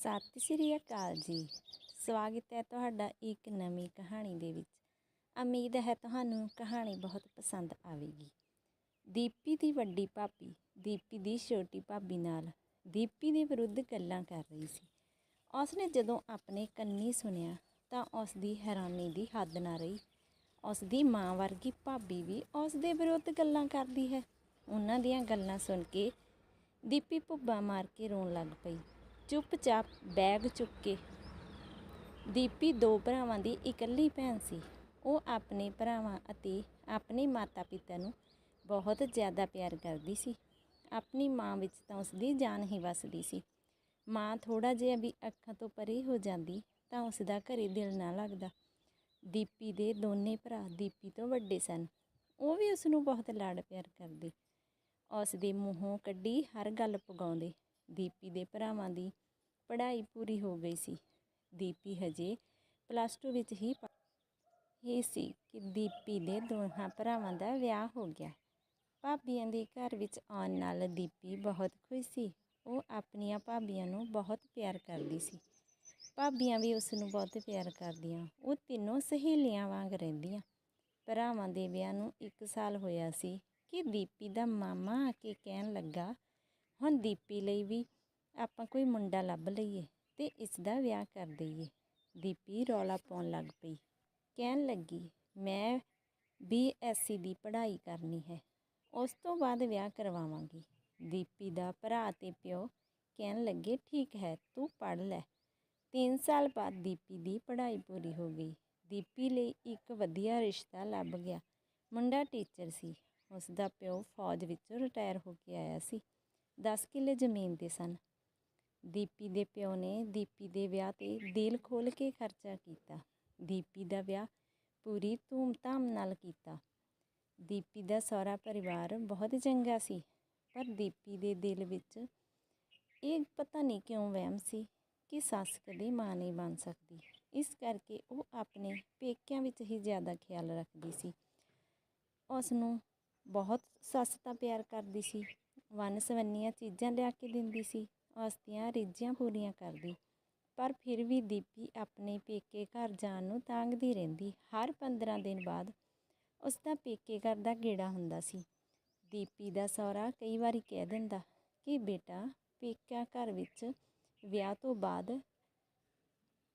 ਸਤਿ ਸ਼੍ਰੀ ਅਕਾਲ ਜੀ। ਸਵਾਗਤ ਹੈ ਤੁਹਾਡਾ ਇੱਕ ਨਵੀਂ ਕਹਾਣੀ ਦੇ ਵਿੱਚ। ਉਮੀਦ ਹੈ ਤੁਹਾਨੂੰ ਕਹਾਣੀ ਬਹੁਤ ਪਸੰਦ ਆਵੇਗੀ। ਦੀਪੀ ਦੀ ਵੱਡੀ ਭਾਬੀ, ਦੀਪੀ ਦੀ ਛੋਟੀ ਭਾਬੀ ਨਾਲ ਦੀਪੀ ਦੇ ਵਿਰੁੱਧ ਗੱਲਾਂ ਕਰ ਰਹੀ ਸੀ। ਉਸਨੇ ਜਦੋਂ ਆਪਣੇ ਕੰਨੀ ਸੁਣਿਆ ਤਾਂ ਉਸ ਦੀ ਹੈਰਾਨੀ ਦੀ ਹੱਦ ਨਾ ਰਹੀ। ਉਸ ਦੀ ਮਾਂ ਵਰਗੀ ਭਾਬੀ ਵੀ ਉਸ ਦੇ ਵਿਰੁੱਧ ਗੱਲਾਂ ਕਰਦੀ ਹੈ। ਉਹਨਾਂ ਦੀਆਂ ਗੱਲਾਂ ਸੁਣ ਕੇ ਦੀਪੀ ਭੁੱਬਾ ਮਾਰ ਕੇ ਰੋਣ ਲੱਗ ਪਈ। ਚੁੱਪਚਾਪ ਬੈਗ ਚੁੱਕ ਕੇ ਦੀਪੀ ਦੋ ਭਰਾਵਾਂ ਦੀ ਇਕੱਲੀ ਭੈਣ ਸੀ। ਉਹ ਆਪਣੇ ਭਰਾਵਾਂ ਅਤੇ ਆਪਣੇ ਮਾਤਾ-ਪਿਤਾ ਨੂੰ ਬਹੁਤ ਜ਼ਿਆਦਾ ਪਿਆਰ ਕਰਦੀ ਸੀ। ਆਪਣੀ ਮਾਂ ਵਿੱਚ ਤਾਂ ਉਸ ਦੀ ਜਾਨ ਹੀ ਵਸਦੀ ਸੀ। ਮਾਂ ਥੋੜਾ ਜਿਹਾ ਵੀ ਅੱਖਾਂ ਤੋਂ ਪਰੇ ਹੋ ਜਾਂਦੀ ਤਾਂ ਉਸ ਦਾ ਘਰੇ ਦਿਲ ਨਾ ਲੱਗਦਾ। ਦੀਪੀ ਦੇ ਦੋਨੇ ਭਰਾ ਦੀਪੀ ਤੋਂ ਵੱਡੇ ਸਨ। ਉਹ ਵੀ ਉਸ ਨੂੰ ਬਹੁਤ ਲਾਡ ਪਿਆਰ ਕਰਦੇ। ਉਸ ਦੇ ਮੂੰਹੋਂ ਕੱਢੀ ਹਰ ਗੱਲ ਪਗਾਉਂਦੇ। ਦੀਪੀ ਦੇ ਭਰਾਵਾਂ ਦੀ ਪੜ੍ਹਾਈ ਪੂਰੀ ਹੋ ਗਈ ਸੀ। ਦੀਪੀ ਹਜੇ ਪਲੱਸ 2 ਵਿੱਚ ਹੀ ਪ- ਇਹ ਸੀ ਕਿ ਦੀਪੀ ਦੇ ਦੋਹਾਂ ਭਰਾਵਾਂ ਦਾ ਵਿਆਹ ਹੋ ਗਿਆ। ਭਾਬੀਆਂ ਦੇ ਘਰ ਵਿੱਚ ਆਉਣ ਨਾਲ ਦੀਪੀ ਬਹੁਤ ਖੁਸ਼ ਸੀ। ਉਹ ਆਪਣੀਆਂ ਭਾਬੀਆਂ ਨੂੰ ਬਹੁਤ ਪਿਆਰ ਕਰਦੀ ਸੀ। ਭਾਬੀਆਂ ਵੀ ਉਸ ਨੂੰ ਬਹੁਤ ਪਿਆਰ ਕਰਦੀਆਂ। ਉਹ ਤਿੰਨੋਂ ਸਹੇਲੀਆਂ ਵਾਂਗ ਰਹਿੰਦੀਆਂ। ਭਰਾਵਾਂ ਦੇ ਵਿਆਹ ਨੂੰ 1 ਸਾਲ ਹੋਇਆ ਸੀ ਕਿ ਦੀਪੀ ਦਾ ਮਾਮਾ ਆ ਕੇ ਕਹਿਣ ਲੱਗਾ, ਹੁਣ ਦੀਪੀ ਲਈ ਵੀ ਆਪਾਂ ਕੋਈ ਮੁੰਡਾ ਲੱਭ ਲਈਏ ਤੇ ਇਸ ਦਾ ਵਿਆਹ ਕਰ ਦਈਏ। ਦੀਪੀ ਰੌਲਾ ਪਾਉਣ ਲੱਗ ਪਈ। ਕਹਿਣ ਲੱਗੀ, ਮੈਂ ਬੀਐਸਸੀ ਦੀ ਪੜ੍ਹਾਈ ਕਰਨੀ ਹੈ, ਉਸ ਤੋਂ ਬਾਅਦ ਵਿਆਹ ਕਰਵਾਵਾਂਗੀ। ਦੀਪੀ ਦਾ ਭਰਾ ਤੇ ਪਿਓ ਕਹਿਣ ਲੱਗੇ, ਠੀਕ ਹੈ, ਤੂੰ ਪੜ੍ਹ ਲੈ। 3 ਸਾਲ ਬਾਅਦ ਦੀਪੀ ਦੀ ਪੜ੍ਹਾਈ ਪੂਰੀ ਹੋ ਗਈ। ਦੀਪੀ ਲਈ ਇੱਕ ਵਧੀਆ ਰਿਸ਼ਤਾ ਲੱਭ ਗਿਆ। ਮੁੰਡਾ ਟੀਚਰ ਸੀ। ਉਸ ਦਾ ਪਿਓ ਫੌਜ ਵਿੱਚੋਂ ਰਿਟਾਇਰ ਹੋ ਕੇ ਆਇਆ ਸੀ। 10 ਕਿੱਲੇ ਜ਼ਮੀਨ ਦੇ ਸਨ। ਦੀਪੀ ਦੇ ਪਿਓ ਨੇ ਦੀਪੀ ਦੇ ਵਿਆਹ ਤੇ ਦਿਲ ਖੋਲ੍ਹ ਕੇ ਖਰਚਾ ਕੀਤਾ। ਦੀਪੀ ਦਾ ਵਿਆਹ ਪੂਰੀ ਧੂਮਧਾਮ ਨਾਲ ਕੀਤਾ। ਦੀਪੀ ਦਾ ਸਹੁਰਾ ਪਰਿਵਾਰ ਬਹੁਤ ਚੰਗਾ ਸੀ, ਪਰ ਦੀਪੀ ਦੇ ਦਿਲ ਵਿੱਚ ਇਹ ਪਤਾ ਨਹੀਂ ਕਿਉਂ ਵਹਿਮ ਸੀ ਕਿ ਸੱਸ ਕਦੇ ਮਾਂ ਨਹੀਂ ਬਣ ਸਕਦੀ। ਇਸ ਕਰਕੇ ਉਹ ਆਪਣੇ ਪੇਕਿਆਂ ਵਿੱਚ ਹੀ ਜ਼ਿਆਦਾ ਖਿਆਲ ਰੱਖਦੀ ਸੀ। ਉਸ ਨੂੰ ਬਹੁਤ ਸੱਸ ਤਾਂ ਪਿਆਰ ਕਰਦੀ ਸੀ ਵੰਨ ਸਵੰਨੀਆਂ ਚੀਜ਼ਾਂ ਲਿਆ ਕੇ ਦਿੰਦੀ ਸੀ ਉਸ ਦੀਆਂ ਰੀਝਾਂ ਪੂਰੀਆਂ ਕਰਦੀ, ਪਰ ਫਿਰ ਵੀ ਦੀਪੀ ਆਪਣੇ ਪੇਕੇ ਘਰ ਜਾਣ ਨੂੰ ਤਾਂਗਦੀ ਰਹਿੰਦੀ। ਹਰ 15 ਦਿਨ ਬਾਅਦ ਉਸ ਦਾ ਪੇਕੇ ਘਰ ਦਾ ਗੇੜਾ ਹੁੰਦਾ ਸੀ। ਦੀਪੀ ਦਾ ਸਹੁਰਾ ਕਈ ਵਾਰੀ ਕਹਿ ਦਿੰਦਾ ਕਿ, ਬੇਟਾ, ਪੇਕਿਆ ਘਰ ਵਿੱਚ ਵਿਆਹ ਤੋਂ ਬਾਅਦ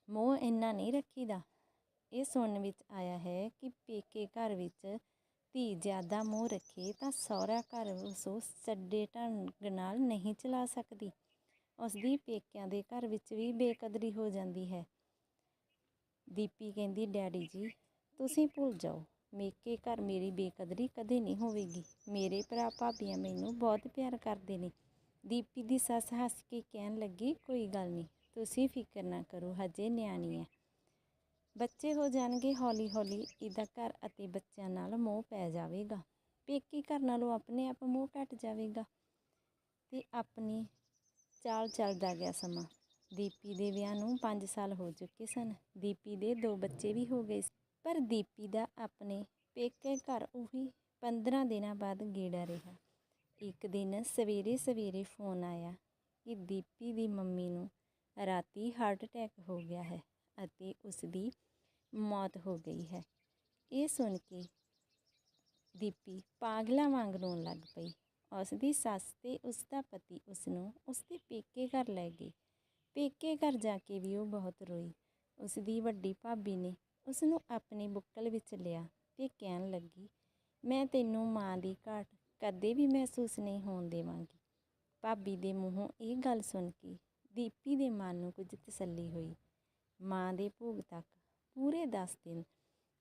ਮੋਹ ਇੰਨਾ ਨਹੀਂ ਰੱਖੀਦਾ। ਇਹ ਸੁਣਨ ਵਿੱਚ ਆਇਆ ਹੈ ਕਿ ਪੇਕੇ ਘਰ ਵਿੱਚ ਧੀ ਜ਼ਿਆਦਾ ਮੋਹ ਰੱਖੇ ਤਾਂ ਸਹੁਰਾ ਘਰ ਉਸ ਨੂੰ ਸੱਡੇ ਢੰਗ ਨਾਲ ਨਹੀਂ ਚਲਾ ਸਕਦੀ। ਉਸ ਦੀ ਪੇਕਿਆਂ ਦੇ ਘਰ ਵਿੱਚ ਵੀ ਬੇਕਦਰੀ ਹੋ ਜਾਂਦੀ ਹੈ। ਦੀਪੀ ਕਹਿੰਦੀ, ਡੈਡੀ ਜੀ, ਤੁਸੀਂ ਭੁੱਲ ਜਾਓ, ਮੇਕੇ ਘਰ ਮੇਰੀ ਬੇਕਦਰੀ ਕਦੇ ਨਹੀਂ ਹੋਵੇਗੀ। ਮੇਰੇ ਭਰਾ ਭਾਬੀਆਂ ਮੈਨੂੰ ਬਹੁਤ ਪਿਆਰ ਕਰਦੇ ਨੇ ਦੀਪੀ ਦੀ ਸੱਸ ਹੱਸ ਕੇ ਕਹਿਣ ਲੱਗੀ, ਕੋਈ ਗੱਲ ਨਹੀਂ, ਤੁਸੀਂ ਫਿਕਰ ਨਾ ਕਰੋ, ਹਜੇ ਨਿਆਣੀ ਹੈ। ਬੱਚੇ ਹੋ ਜਾਣਗੇ ਹੌਲੀ ਹੌਲੀ ਇਹਦਾ ਘਰ ਅਤੇ ਬੱਚਿਆਂ ਨਾਲ ਮੋਹ ਪੈ ਜਾਵੇਗਾ। ਪੇਕੇ ਘਰ ਨਾਲੋਂ ਆਪਣੇ ਆਪ ਮੋਹ ਘਟ ਜਾਵੇਗਾ ਤੇ ਆਪਣੀ ਚਾਲ ਚੱਲਦਾ ਗਿਆ ਸਮਾਂ। ਦੀਪੀ ਦੇ ਵਿਆਹ ਨੂੰ 5 ਸਾਲ ਹੋ ਚੁੱਕੇ ਸਨ। ਦੀਪੀ ਦੇ ਦੋ ਬੱਚੇ ਵੀ ਹੋ ਗਏ ਪਰ ਦੀਪੀ ਦਾ ਆਪਣੇ ਪੇਕੇ ਘਰ ਉਹੀ 15 ਦਿਨਾਂ ਬਾਅਦ ਗੇੜਾ ਰਿਹਾ। ਇੱਕ ਦਿਨ ਸਵੇਰੇ ਸਵੇਰੇ ਫੋਨ ਆਇਆ ਕਿ ਦੀਪੀ ਦੀ ਮੰਮੀ ਨੂੰ ਰਾਤੀ ਹਾਰਟ ਅਟੈਕ ਹੋ ਗਿਆ ਹੈ ਅਤੇ ਉਸ ਦੀ ਮੌਤ ਹੋ ਗਈ ਹੈ। ਇਹ ਸੁਣ ਕੇ ਦੀਪੀ ਪਾਗਲਾਂ ਵਾਂਗ ਰੋਣ ਲੱਗ ਪਈ। ਉਸ ਦੀ ਸੱਸ ਅਤੇ ਉਸ ਦਾ ਪਤੀ ਉਸ ਨੂੰ ਉਸ ਦੇ ਪੇਕੇ ਘਰ ਲੈ ਗਏ। ਪੇਕੇ ਘਰ ਜਾ ਕੇ ਵੀ ਉਹ ਬਹੁਤ ਰੋਈ। ਉਸ ਦੀ ਵੱਡੀ ਭਾਬੀ ਨੇ ਉਸ ਨੂੰ ਆਪਣੇ ਬੁੱਕਲ ਵਿੱਚ ਲਿਆ ਤੇ ਕਹਿਣ ਲੱਗੀ, ਮੈਂ ਤੈਨੂੰ ਮਾਂ ਦੀ ਘਾਟ ਕਦੇ ਵੀ ਮਹਿਸੂਸ ਨਹੀਂ ਹੋਣ ਦੇਵਾਂਗੀ। ਭਾਬੀ ਦੇ ਮੂੰਹੋਂ ਇਹ ਗੱਲ ਸੁਣ ਕੇ ਦੀਪੀ ਦੇ ਮਨ ਨੂੰ ਕੁਝ ਤਸੱਲੀ ਹੋਈ। ਮਾਂ ਦੇ ਭੋਗ ਤੱਕ ਪੂਰੇ 10 ਦਿਨ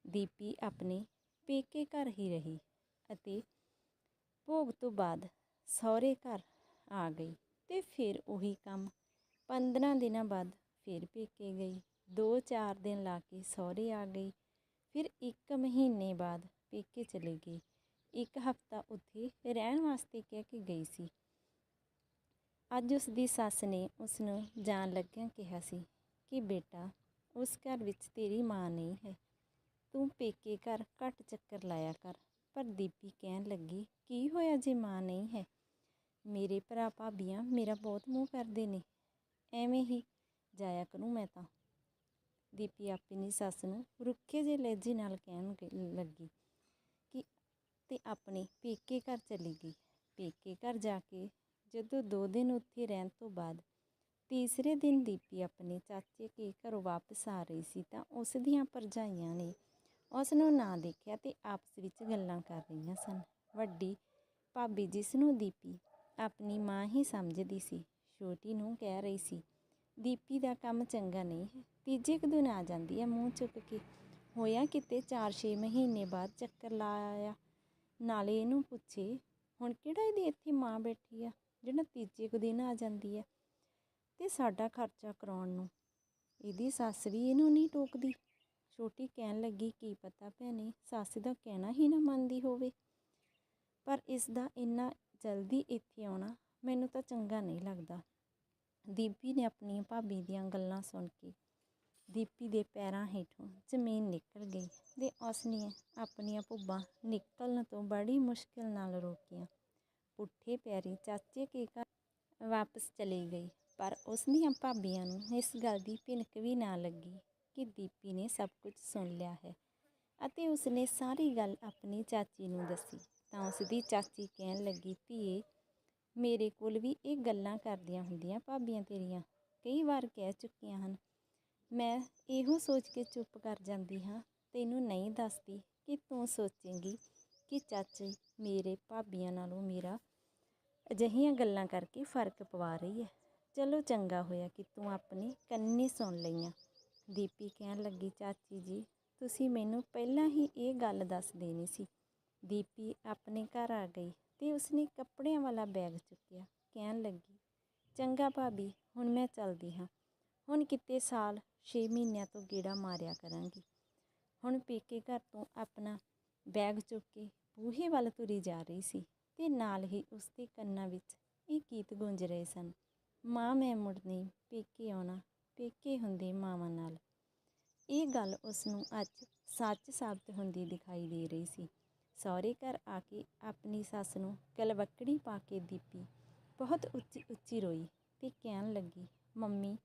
ਦੀਪੀ ਆਪਣੇ ਪੇਕੇ ਘਰ ਹੀ ਰਹੀ ਅਤੇ ਭੋਗ ਤੋਂ ਬਾਅਦ ਸਹੁਰੇ ਘਰ ਆ ਗਈ ਤੇ ਫਿਰ ਉਹੀ ਕੰਮ 15 ਦਿਨਾਂ ਬਾਅਦ ਫਿਰ ਪੇਕੇ ਗਈ। 2-4 ਦਿਨ ਲਾ ਕੇ ਸਹੁਰੇ ਆ ਗਈ। ਫਿਰ ਇੱਕ ਮਹੀਨੇ ਬਾਅਦ ਪੇਕੇ ਚਲੇ ਗਈ। ਇੱਕ ਹਫਤਾ ਉੱਥੇ ਰਹਿਣ ਵਾਸਤੇ ਕਹਿ ਕੇ ਗਈ ਸੀ। ਅੱਜ ਉਸ ਦੀ ਸੱਸ ਨੇ ਉਸ ਨੂੰ ਜਾਣ ਲੱਗਿਆਂ ਕਿਹਾ ਸੀ ਕਿ ਬੇਟਾ, ਉਸ ਘਰ ਵਿੱਚ ਤੇਰੀ ਮਾਂ ਨਹੀਂ ਹੈ। ਤੂੰ ਪੇਕੇ ਘਰ ਘੱਟ ਚੱਕਰ ਲਾਇਆ ਕਰ। ਪਰ ਦੀਪੀ ਕਹਿਣ ਲੱਗੀ, ਕੀ ਹੋਇਆ ਜੇ ਮਾਂ ਨਹੀਂ ਹੈ? ਮੇਰੇ ਭਰਾ ਭਾਬੀਆਂ ਮੇਰਾ ਬਹੁਤ ਮੂੰਹ ਕਰਦੇ ਨੇ। ਐਵੇਂ ਹੀ ਜਾਇਆ ਕਰੂੰ ਮੈਂ ਤਾਂ। ਦੀਪੀ ਆਪਣੀ ਸੱਸ ਨੂੰ ਰੁੱਖੇ ਜਿਹੇ ਲਹਿਜੇ ਨਾਲ ਕਹਿਣ ਗ- ਲੱਗੀ ਕਿ ਤੇ ਆਪਣੇ ਪੇਕੇ ਘਰ ਚਲੀ ਗਈ। ਪੇਕੇ ਘਰ ਜਾ ਕੇ ਜਦੋਂ ਦੋ ਦਿਨ ਉੱਥੇ ਰਹਿਣ ਤੋਂ ਬਾਅਦ ਤੀਸਰੇ ਦਿਨ ਦੀਪੀ ਆਪਣੇ ਚਾਚੇ ਕੇ ਘਰੋਂ ਵਾਪਸ ਆ ਰਹੀ ਸੀ ਤਾਂ ਉਸ ਦੀਆਂ ਭਰਜਾਈਆਂ ਨੇ ਉਸ ਨੂੰ ਨਾ ਦੇਖਿਆ ਤੇ ਆਪਸ ਵਿੱਚ ਗੱਲਾਂ ਕਰ ਰਹੀਆਂ ਸਨ। ਵੱਡੀ ਭਾਬੀ ਜਿਸ ਨੂੰ ਦੀਪੀ ਆਪਣੀ ਮਾਂ ਹੀ ਸਮਝਦੀ ਸੀ, ਛੋਟੀ ਨੂੰ ਕਹਿ ਰਹੀ ਸੀ, ਦੀਪੀ ਦਾ ਕੰਮ ਚੰਗਾ ਨਹੀਂ ਹੈ, ਤੀਜੇ ਕੁ ਦਿਨ ਆ ਜਾਂਦੀ ਹੈ ਮੂੰਹ ਚੁੱਕ ਕੇ। ਹੋਇਆ ਕਿਤੇ 4-6 ਮਹੀਨੇ ਬਾਅਦ ਚੱਕਰ ਲਾ ਆਇਆ ਨਾਲੇ ਇਹਨੂੰ ਪੁੱਛੇ, ਹੁਣ ਕਿਹੜਾ ਇਹਦੀ ਇੱਥੇ ਮਾਂ ਬੈਠੀ ਆ, ਜਿਹੜਾ ਤੀਜੇ ਕੁ ਦਿਨ ਆ ਜਾਂਦੀ ਹੈ? ਤੇ ਸਾਡਾ ਖਰਚਾ ਕਰਾਉਣ ਨੂੰ। ਇਹਦੀ ਸੱਸ ਵੀ ਇਹਨੂੰ ਨਹੀਂ ਟੋਕਦੀ। ਛੋਟੀ ਕਹਿਣ ਲੱਗੀ, ਕੀ ਪਤਾ ਭੈਣੇ, ਸੱਸ ਦਾ ਕਹਿਣਾ ਹੀ ਨਾ ਮੰਨਦੀ ਹੋਵੇ। ਪਰ ਇਸ ਦਾ ਇੰਨਾ ਜਲਦੀ ਇੱਥੇ ਆਉਣਾ ਮੈਨੂੰ ਤਾਂ ਚੰਗਾ ਨਹੀਂ ਲੱਗਦਾ। ਦੀਪੀ ਨੇ ਆਪਣੀ ਭਾਬੀ ਦੀਆਂ ਗੱਲਾਂ ਸੁਣ ਕੇ ਦੀਪੀ ਦੇ ਪੈਰਾਂ ਹੇਠੋਂ ਜ਼ਮੀਨ ਨਿਕਲ ਗਈ ਤੇ ਉਸਨੇ ਆਪਣੀਆਂ ਭੁੱਬਾਂ ਨਿਕਲਣ ਤੋਂ ਬੜੀ ਮੁਸ਼ਕਿਲ ਨਾਲ ਰੋਕੀਆਂ। ਪੁੱਠੇ ਪੈਰੀ ਚਾਚੇ ਕੇ ਘਰ ਵਾਪਸ ਚਲੀ ਗਈ, ਪਰ ਉਸ ਦੀਆਂ ਭਾਬੀਆਂ ਨੂੰ ਇਸ ਗੱਲ ਦੀ ਭਿਣਕ ਵੀ ਨਾ ਲੱਗੀ। ਕਿ ਦੀਪੀ ਨੇ ਸਭ ਕੁਝ ਸੁਣ ਲਿਆ ਹੈ ਅਤੇ ਉਸਨੇ ਸਾਰੀ ਗੱਲ ਆਪਣੀ ਚਾਚੀ ਨੂੰ ਦੱਸੀ। ਤਾਂ ਉਸਦੀ ਚਾਚੀ ਕਹਿਣ ਲੱਗੀ, ਧੀਏ, ਮੇਰੇ ਕੋਲ ਵੀ ਇਹ ਗੱਲਾਂ ਕਰਦੀਆਂ ਹੁੰਦੀਆਂ ਭਾਬੀਆਂ ਤੇਰੀਆਂ। ਕਈ ਵਾਰ ਕਹਿ ਚੁੱਕੀਆਂ ਹਨ, ਮੈਂ ਇਹੋ ਸੋਚ ਕੇ ਚੁੱਪ ਕਰ ਜਾਂਦੀ ਹਾਂ। ਤੈਨੂੰ ਨਹੀਂ ਦੱਸਦੀ ਕਿ ਤੂੰ ਸੋਚੇਂਗੀ ਕਿ ਚਾਚੀ ਮੇਰੇ ਭਾਬੀਆਂ ਨਾਲੋਂ ਮੇਰਾ ਅਜਿਹੀਆਂ ਗੱਲਾਂ ਕਰਕੇ ਫ਼ਰਕ ਪਵਾ ਰਹੀ ਹੈ। ਚਲੋ ਚੰਗਾ ਹੋਇਆ ਕਿ ਤੂੰ ਆਪਣੇ ਕੰਨੀ ਸੁਣ ਲਈਆਂ। ਦੀਪੀ ਕਹਿਣ ਲੱਗੀ, ਚਾਚੀ ਜੀ, ਤੁਸੀਂ ਮੈਨੂੰ ਪਹਿਲਾਂ ਹੀ ਇਹ ਗੱਲ ਦੱਸ ਦੇਣੀ ਸੀ। ਦੀਪੀ ਆਪਣੇ ਘਰ ਆ ਗਈ ਤੇ ਉਸਨੇ ਕੱਪੜਿਆਂ ਵਾਲਾ ਬੈਗ ਚੁੱਕਿਆ। ਕਹਿਣ ਲੱਗੀ, ਚੰਗਾ ਭਾਬੀ, ਹੁਣ ਮੈਂ ਚੱਲਦੀ ਹਾਂ। ਹੁਣ ਕਿਤੇ ਸਾਲ 6 ਮਹੀਨਿਆਂ ਤੋਂ ਗੇੜਾ ਮਾਰਿਆ ਕਰਾਂਗੀ। ਹੁਣ ਪੇਕੇ ਘਰ ਤੋਂ ਆਪਣਾ ਬੈਗ ਚੁੱਕ ਕੇ ਬੂਹੇ ਵੱਲ ਤੁਰੀ ਜਾ ਰਹੀ ਸੀ ਤੇ ਨਾਲ ਹੀ ਉਸਦੇ ਕੰਨਾਂ ਵਿੱਚ ਇਹ ਗੀਤ ਗੂੰਜ ਰਹੇ ਸਨ। ਮਾਂ, ਮੈਂ ਮੁੜਨੀ ਪੇਕੇ ਆਉਣਾ। ਪੇਕੇ ਹੁੰਦੇ ਮਾਵਾਂ ਨਾਲ। ਇਹ ਗੱਲ ਉਸ ਨੂੰ ਅੱਜ ਸੱਚ ਸਾਬਤ ਹੁੰਦੀ ਦਿਖਾਈ ਦੇ ਰਹੀ ਸੀ। ਸਹੁਰੇ ਘਰ ਆ ਕੇ ਆਪਣੀ ਸੱਸ ਨੂੰ ਕਲਵੱਕੜੀ ਪਾ ਕੇ ਦੀਪੀ। ਬਹੁਤ ਉੱਚੀ ਉੱਚੀ ਰੋਈ ਤੇ ਕਹਿਣ ਲੱਗੀ, ਮੰਮੀ,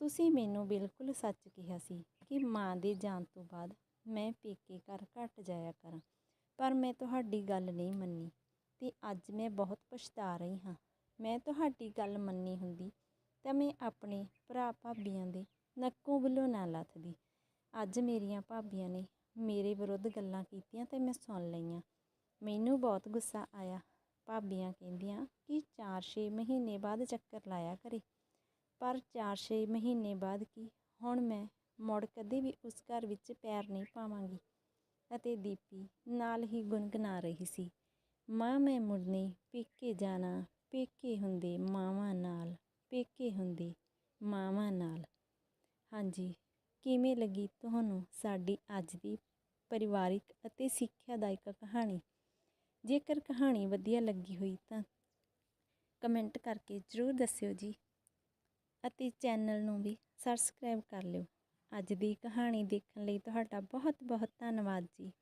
ਤੁਸੀਂ ਮੈਨੂੰ ਬਿਲਕੁਲ ਸੱਚ ਕਿਹਾ ਸੀ ਕਿ ਮਾਂ ਦੇ ਜਾਣ ਤੋਂ ਬਾਅਦ ਮੈਂ ਪੇਕੇ ਘਰ ਘਟ ਜਾਇਆ ਕਰਾਂ, ਪਰ ਮੈਂ ਤੁਹਾਡੀ ਗੱਲ ਨਹੀਂ ਮੰਨੀ ਤੇ ਅੱਜ ਮੈਂ ਬਹੁਤ ਪਛਤਾ ਰਹੀ ਹਾਂ। ਮੈਂ ਤੁਹਾਡੀ ਗੱਲ ਮੰਨੀ ਹੁੰਦੀ ਤਾਂ ਮੈਂ ਆਪਣੇ ਭਰਾ ਭਾਬੀਆਂ ਦੇ ਨੱਕੋਂ ਵੱਲੋਂ ਨਾ ਲੱਥਦੀ। ਅੱਜ ਮੇਰੀਆਂ ਭਾਬੀਆਂ ਨੇ ਮੇਰੇ ਵਿਰੁੱਧ ਗੱਲਾਂ ਕੀਤੀਆਂ ਤੇ ਮੈਂ ਸੁਣ ਲਈਆਂ। ਮੈਨੂੰ ਬਹੁਤ ਗੁੱਸਾ ਆਇਆ। ਭਾਬੀਆਂ ਕਹਿੰਦੀਆਂ ਕਿ 4-6 ਮਹੀਨੇ ਬਾਅਦ ਚੱਕਰ ਲਾਇਆ ਕਰੇ। ਪਰ 4-6 ਮਹੀਨੇ ਬਾਅਦ ਕੀ? ਹੁਣ ਮੈਂ ਮੁੜ ਕਦੇ ਵੀ ਉਸ ਘਰ ਵਿੱਚ ਪੈਰ ਨਹੀਂ ਪਾਵਾਂਗੀ। ਅਤੇ ਦੀਪੀ ਨਾਲ ਹੀ ਗੁੰਗਣਾ ਰਹੀ ਸੀ। ਮਾਂ ਮੈਂ ਮੁੜਨੀ ਪੇਕੇ ਜਾਣਾ, ਪੇਕੇ ਹੁੰਦੇ ਮਾਵਾਂ ਨਾਲ। ਪੇਕੇ ਹੁੰਦੇ ਮਾਵਾਂ ਨਾਲ। ਹਾਂਜੀ, ਕਿਵੇਂ ਲੱਗੀ ਤੁਹਾਨੂੰ ਸਾਡੀ ਅੱਜ ਦੀ ਪਰਿਵਾਰਿਕ ਅਤੇ ਸਿੱਖਿਆਦਾਇਕ ਕਹਾਣੀ? ਜੇਕਰ ਕਹਾਣੀ ਵਧੀਆ ਲੱਗੀ ਹੋਈ ਤਾਂ ਕਮੈਂਟ ਕਰਕੇ ਜ਼ਰੂਰ ਦੱਸਿਓ ਜੀ ਅਤੇ ਚੈਨਲ ਨੂੰ ਵੀ ਸਬਸਕ੍ਰਾਈਬ ਕਰ ਲਿਓ। ਅੱਜ ਦੀ ਕਹਾਣੀ ਦੇਖਣ ਲਈ ਤੁਹਾਡਾ ਬਹੁਤ ਬਹੁਤ ਧੰਨਵਾਦ ਜੀ।